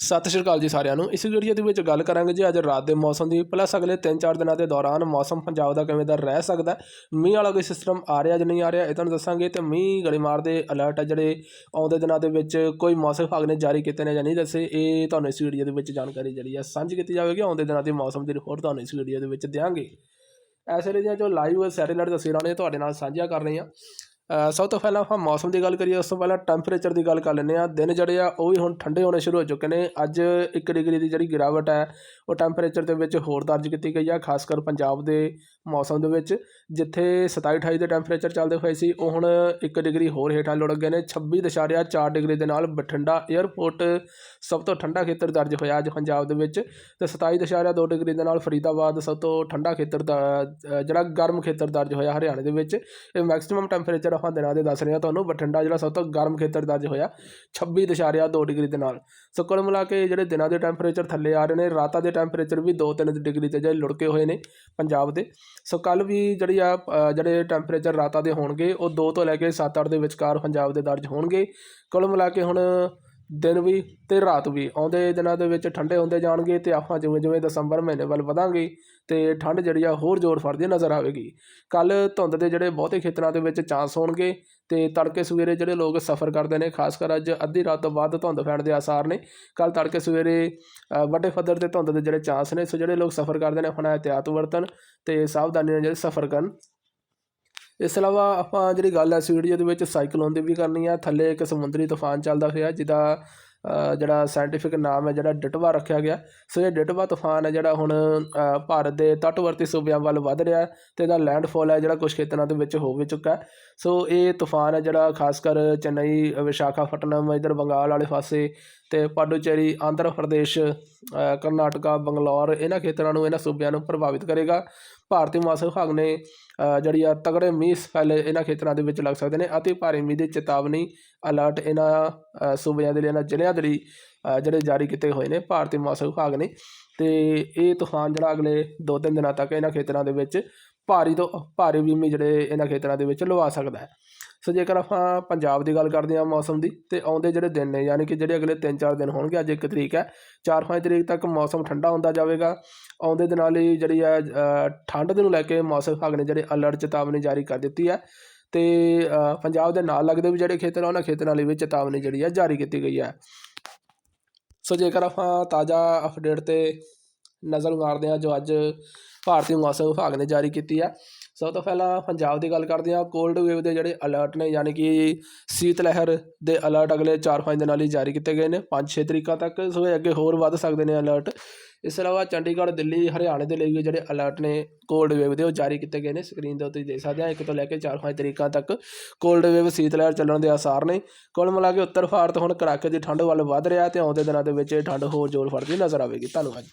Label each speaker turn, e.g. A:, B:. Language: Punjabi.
A: ਸਤਿ ਸ਼੍ਰੀ ਅਕਾਲ ਜੀ ਸਾਰਿਆਂ ਨੂੰ। ਇਸ ਵੀਡੀਓ ਦੇ ਵਿੱਚ ਗੱਲ ਕਰਾਂਗੇ ਜੀ ਅੱਜ ਰਾਤ ਦੇ ਮੌਸਮ ਦੀ। ਪਲੱਸ ਅਗਲੇ 3-4 ਦਿਨਾਂ ਦੇ ਦੌਰਾਨ ਮੌਸਮ ਪੰਜਾਬ ਦਾ ਕਿਵੇਂ ਦਾ ਰਹਿ ਸਕਦਾ ਮੀਂਹ ਵਾਲਾ ਕੋਈ ਸਿਸਟਮ ਆ ਰਿਹਾ ਜਾਂ ਨਹੀਂ ਆ ਰਿਹਾ, ਇਹ ਤੁਹਾਨੂੰ ਦੱਸਾਂਗੇ। ਤੇ ਮੀਂਹ ਗੜੇਮਾਰ ਦੇ ਅਲਰਟ ਆ ਜਿਹੜੇ ਆਉਂਦੇ ਦਿਨਾਂ ਦੇ ਵਿੱਚ ਕੋਈ ਮੌਸਮ ਵਿਭਾਗ ਨੇ ਜਾਰੀ ਕੀਤੇ ਨੇ ਜਾਂ ਨਹੀਂ ਦੱਸੇ, ਇਹ ਤੁਹਾਨੂੰ ਇਸ ਵੀਡੀਓ ਦੇ ਵਿੱਚ ਜਾਣਕਾਰੀ ਜਿਹੜੀ ਹੈ ਸਾਂਝੀ ਕੀਤੀ ਜਾਵੇਗੀ। ਆਉਂਦੇ ਦਿਨਾਂ ਦੀ ਮੌਸਮ ਦੀ ਰਿਪੋਰਟ ਤੁਹਾਨੂੰ ਇਸ ਵੀਡੀਓ ਦੇ ਵਿੱਚ ਦਿਆਂਗੇ। ਐਸੇ ਦੀਆਂ ਜੋ ਲਾਈਵ ਸੈਟੇਲਾਈਟ ਤਸਵੀਰਾਂ ਨੇ ਤੁਹਾਡੇ ਨਾਲ ਸਾਂਝੀਆਂ ਕਰ ਰਹੇ ਹਾਂ ਸਭ ਤੋਂ ਪਹਿਲਾਂ ਆਪਾਂ ਮੌਸਮ ਦੀ ਗੱਲ ਕਰੀਏ, ਉਸ ਤੋਂ ਪਹਿਲਾਂ ਟੈਂਪਰੇਚਰ ਦੀ ਗੱਲ ਕਰ ਲੈਂਦੇ ਆ ਦਿਨ ਜਿਹੜੇ ਆ, ਉਹ ਵੀ ਹੁਣ ਠੰਡੇ ਹੋਣੇ ਸ਼ੁਰੂ ਹੋ ਚੁੱਕੇ ਨੇ। ਅੱਜ 1 ਡਿਗਰੀ ਦੀ ਜਿਹੜੀ ਗਿਰਾਵਟ ਹੈ, ਉਹ ਟੈਂਪਰੇਚਰ ਦੇ ਵਿੱਚ ਹੋਰ ਦਰਜ ਕੀਤੀ ਗਈ ਆ, ਖਾਸ ਕਰ ਪੰਜਾਬ ਦੇ ਮੌਸਮ ਦੇ ਵਿੱਚ। ਜਿੱਥੇ 27 28 ਦੇ ਟੈਂਪਰੇਚਰ ਚੱਲਦੇ ਹੋਏ ਸੀ, ਉਹ ਹੁਣ 1 ਡਿਗਰੀ ਹੋਰ ਹੇਠਾਂ ਲੁੜ ਗਏ ਨੇ। 26.4 ਡਿਗਰੀ ਦੇ ਨਾਲ ਬਠਿੰਡਾ 에ਅਰਪੋਰਟ ਸਭ ਤੋਂ ਠੰਡਾ ਖੇਤਰ ਦਰਜ ਹੋਇਆ ਅੱਜ ਪੰਜਾਬ ਦੇ ਵਿੱਚ। ਤੇ 27.2 ਡਿਗਰੀ ਦੇ ਨਾਲ ਫਰੀਦਾਬਾਦ ਸਭ ਤੋਂ ਠੰਡਾ ਖੇਤਰ ਦਾ ਜਿਹੜਾ ਗਰਮ ਖੇਤਰ ਦਰਜ ਹੋਇਆ ਹਰਿਆਣੇ ਦੇ ਵਿੱਚ। ਇਹ ਮੈਕਸਿਮਮ ਟੈਂਪਰੇਚਰ ਆਪਾਂ ਦਿਨਾਂ ਦੇ ਦੱਸ ਰਹੇ ਹਾਂ ਤੁਹਾਨੂੰ, ਬਠਿੰਡਾ ਜਿਹੜਾ ਸਭ ਤੋਂ ਗਰਮ ਖੇਤਰ ਦਰਜ ਹੋਇਆ 26.2 ਡਿਗਰੀ ਦੇ ਨਾਲ। ਸੋ ਕੁੱਲ ਮਿਲਾ ਕੇ ਜਿਹੜੇ ਦਿਨਾਂ ਦੇ ਟੈਂਪਰੇਚਰ ਥੱਲੇ ਆ ਰਹੇ ਨੇ, ਰਾਤਾਂ ਦੇ ਟੈਂਪਰੇਚਰ ਵੀ 2-3 ਡਿਗਰੀ ਤੇ ਜਿਹੜੇ ਲੁੜਕੇ ਹੋਏ ਨੇ ਪੰਜਾਬ ਦੇ। ਸੋ ਕੱਲ ਵੀ ਜਿਹੜੀ ਆ ਜਿਹੜੇ ਟੈਂਪਰੇਚਰ ਰਾਤਾਂ ਦੇ ਹੋਣਗੇ, ਉਹ 2 ਤੋਂ ਲੈ ਕੇ 7-8 ਦੇ ਵਿਚਕਾਰ ਪੰਜਾਬ ਦੇ ਦਰਜ ਹੋਣਗੇ। ਕੁੱਲ ਮਿਲਾ ਕੇ ਹੁਣ ਦਿਨ ਵੀ ਅਤੇ ਰਾਤ ਵੀ। ਆਉਂਦੇ ਦਿਨਾਂ ਦੇ ਵਿੱਚ ਠੰਡੇ ਹੁੰਦੇ ਜਾਣਗੇ ਅਤੇ ਆਪਾਂ ਜਿਵੇਂ ਜਿਵੇਂ ਦਸੰਬਰ ਮਹੀਨੇ ਵੱਲ ਵਧਾਂਗੇ ਅਤੇ ਠੰਡ ਜਿਹੜੀ ਆ ਹੋਰ ਜ਼ੋਰ ਫੜਦੀ ਨਜ਼ਰ ਆਵੇਗੀ। ਕੱਲ੍ਹ ਧੁੰਦ ਦੇ ਜਿਹੜੇ ਬਹੁਤੇ ਖੇਤਰਾਂ ਦੇ ਵਿੱਚ ਚਾਂਸ ਹੋਣਗੇ ਅਤੇ ਤੜਕੇ ਸਵੇਰੇ ਜਿਹੜੇ ਲੋਕ ਸਫ਼ਰ ਕਰਦੇ ਨੇ, ਖਾਸ ਕਰ ਅੱਜ ਅੱਧੀ ਰਾਤ ਤੋਂ ਬਾਅਦ ਧੁੰਦ ਪੈਣ ਦੇ ਆਸਾਰ ਨੇ। ਕੱਲ ਤੜਕੇ ਸਵੇਰੇ ਵੱਡੇ ਪੱਧਰ ਤੇ ਧੁੰਦ ਦੇ ਜਿਹੜੇ ਚਾਂਸ ਨੇ, ਸੋ ਜਿਹੜੇ ਲੋਕ ਸਫ਼ਰ ਕਰਦੇ ਨੇ, ਆਪਣਾ ਇhtiyਾਤ ਵਰਤਣ ਅਤੇ ਸਾਵਧਾਨੀ ਨਾਲ ਜਿਹੜੇ ਸਫ਼ਰ ਕਰਨ। ਇਸ ਤੋਂ ਇਲਾਵਾ ਆਪਾਂ ਜਿਹੜੀ ਗੱਲ ਹੈ ਇਸ ਵੀਡੀਓ ਦੇ ਵਿੱਚ ਸਾਈਕਲੋਨ ਦੀ ਵੀ ਕਰਨੀ ਆ, ਥੱਲੇ ਇੱਕ ਸਮੁੰਦਰੀ ਤੂਫਾਨ ਚੱਲਦਾ ਹੋਇਆ, ਜਿਹਦਾ ਜਿਹੜਾ ਸਾਇੰਟੀਫਿਕ ਨਾਮ ਹੈ ਜਿਹੜਾ ਡਿਟਵਾ ਰੱਖਿਆ ਗਿਆ। ਸੋ ਇਹ ਡਿਟਵਾ ਤੂਫਾਨ ਹੈ ਜਿਹੜਾ ਹੁਣ ਭਾਰਤ ਦੇ ਤੱਟਵਰਤੀ ਸੂਬਿਆਂ ਵੱਲ ਵੱਧ ਰਿਹਾ ਹੈ ਤੇ ਇਹਦਾ ਲੈਂਡਫਾਲ ਹੈ ਜਿਹੜਾ ਕੁਝ ਖੇਤਰਾਂ ਦੇ ਵਿੱਚ ਹੋ ਵੀ ਚੁੱਕਾ ਸੋ ਇਹ ਤੂਫਾਨ ਹੈ ਜਿਹੜਾ ਖਾਸ ਕਰ ਚੇਨਈ, ਵਿਸ਼ਾਖਾਪਟਨਮ, ਇਧਰ ਬੰਗਾਲ ਵਾਲੇ ਪਾਸੇ ਤੇ ਪਾਡੂਚੇਰੀ, ਆਂਧਰਾ ਪ੍ਰਦੇਸ਼ ਕਰਨਾਟਕਾ, ਬੰਗਲੌਰ ਇਹਨਾਂ ਖੇਤਰਾਂ ਨੂੰ, ਇਹਨਾਂ ਸੂਬਿਆਂ ਨੂੰ ਪ੍ਰਭਾਵਿਤ ਕਰੇਗਾ। ਭਾਰਤੀ ਮੌਸਮ ਵਿਭਾਗ ਨੇ ਜਿਹੜੀ ਆ ਤਗੜੇ ਮੀਂਹ ਫੈਲੇ ਇਹਨਾਂ ਖੇਤਰਾਂ ਦੇ ਵਿੱਚ ਲੱਗ ਸਕਦੇ ਨੇ। ਅਤੇ ਭਾਰੀ ਮੀਂਹ ਦੀ ਚੇਤਾਵਨੀ ਅਲਰਟ ਇਹਨਾਂ ਸੂਬਿਆਂ ਦੇ ਲਈ, ਇਹਨਾਂ ਜ਼ਿਲ੍ਹਿਆਂ ਦੇ ਲਈ ਜਿਹੜੇ ਜਾਰੀ ਕੀਤੇ ਹੋਏ ਨੇ ਭਾਰਤੀ ਮੌਸਮ ਵਿਭਾਗ ਨੇ। ਤੇ ਇਹ ਤੂਫਾਨ ਜਿਹੜਾ ਅਗਲੇ 2-3 ਦਿਨਾਂ ਤੱਕ ਇਹਨਾਂ ਖੇਤਰਾਂ ਦੇ ਵਿੱਚ ਭਾਰੀ ਤੋਂ ਭਾਰੀ ਵੀ ਜਿਹੜੇ ਇਹਨਾਂ ਖੇਤਰਾਂ ਦੇ ਵਿੱਚ ਲਵਾ ਸਕਦਾ ਹੈ। ਸੋ ਜੇਕਰ ਆਪਾਂ ਪੰਜਾਬ ਦੀ ਗੱਲ ਕਰਦੇ ਹਾਂ ਮੌਸਮ ਦੀ, ਤੇ ਆਉਂਦੇ ਜਿਹੜੇ ਦਿਨ ਨੇ, ਯਾਨੀ ਕਿ ਜਿਹੜੇ ਅਗਲੇ 3-4 ਦਿਨ ਹੋਣਗੇ, ਅੱਜ ਇੱਕ ਤਰੀਕ ਹੈ 4-5 ਤਰੀਕ ਤੱਕ ਮੌਸਮ ਠੰਡਾ ਹੁੰਦਾ ਜਾਵੇਗਾ। ਆਉਂਦੇ ਦਿਨਾਂ ਲਈ ਜਿਹੜੀ ਹੈ ਠੰਡ ਦੇ ਨੂੰ ਲੈ ਕੇ ਮੌਸਮ ਵਿਭਾਗ ਨੇ ਜਿਹੜੇ ਅਲਰਟ ਚੇਤਾਵਨੀ ਜਾਰੀ ਕਰ ਦਿੱਤੀ ਹੈ। ਅਤੇ ਪੰਜਾਬ ਦੇ ਨਾਲ ਲੱਗਦੇ ਵੀ ਜਿਹੜੇ ਖੇਤਰ ਆ, ਉਹਨਾਂ ਖੇਤਰਾਂ ਲਈ ਵੀ ਚੇਤਾਵਨੀ ਜਿਹੜੀ ਹੈ ਜਾਰੀ ਕੀਤੀ ਗਈ ਹੈ ਸੋ ਜੇਕਰ ਆਪਾਂ ਤਾਜ਼ਾ ਅਪਡੇਟ ਤੇ ਨਜ਼ਰ ਮਾਰਦੇ ਹਾਂ ਜੋ ਅੱਜ ਭਾਰਤੀ ਮੌਸਮ ਵਿਭਾਗ ਨੇ ਜਾਰੀ ਕੀਤੀ ਹੈ ਸਭ ਤੋਂ ਪਹਿਲਾਂ ਪੰਜਾਬ ਦੀ ਗੱਲ ਕਰਦੇ ਹਾਂ। ਕੋਲਡ ਵੇਵ ਦੇ ਜਿਹੜੇ ਅਲਰਟ ਨੇ, ਯਾਨੀ ਕਿ ਸੀਤ ਲਹਿਰ ਦੇ ਅਲਰਟ ਅਗਲੇ 4-5 ਦਿਨਾਂ ਲਈ ਜਾਰੀ ਕੀਤੇ ਗਏ ਨੇ। 5-6 ਤਰੀਕਾਂ ਤੱਕ ਸੋ ਅੱਗੇ ਹੋਰ ਵੱਧ ਸਕਦੇ ਨੇ ਅਲਰਟ ਇਸ ਤੋਂ ਇਲਾਵਾ ਚੰਡੀਗੜ੍ਹ, ਦਿੱਲੀ, ਹਰਿਆਣੇ ਦੇ ਲਈ ਵੀ ਜਿਹੜੇ ਅਲਰਟ ਨੇ ਕੋਲਡ ਵੇਵ ਦੇ, ਉਹ ਜਾਰੀ ਕੀਤੇ ਗਏ ਨੇ। ਸਕਰੀਨ ਦੇ ਉੱਤੇ ਦੇਖ ਸਕਦੇ ਹਾਂ। ਇੱਕ ਤੋਂ ਲੈ ਕੇ 4-5 ਤਰੀਕਾਂ ਤੱਕ ਕੋਲਡ ਵੇਵ ਸੀਤ ਲਹਿਰ ਚੱਲਣ ਦੇ ਆਸਾਰ ਨੇ। ਕੁੱਲ ਮਿਲਾ ਕੇ ਉੱਤਰ ਭਾਰਤ ਹੁਣ ਕੜਾਕੇ ਦੀ ਠੰਡ ਵੱਲ ਵੱਧ ਰਿਹਾ ਤੇ ਆਉਂਦੇ ਦਿਨਾਂ ਦੇ ਵਿੱਚ ਇਹ ਠੰਡ ਹੋਰ ਜ਼ੋਰ ਫੜਦੀ ਨਜ਼ਰ ਆਵੇਗੀ। ਧੰਨਵਾਦ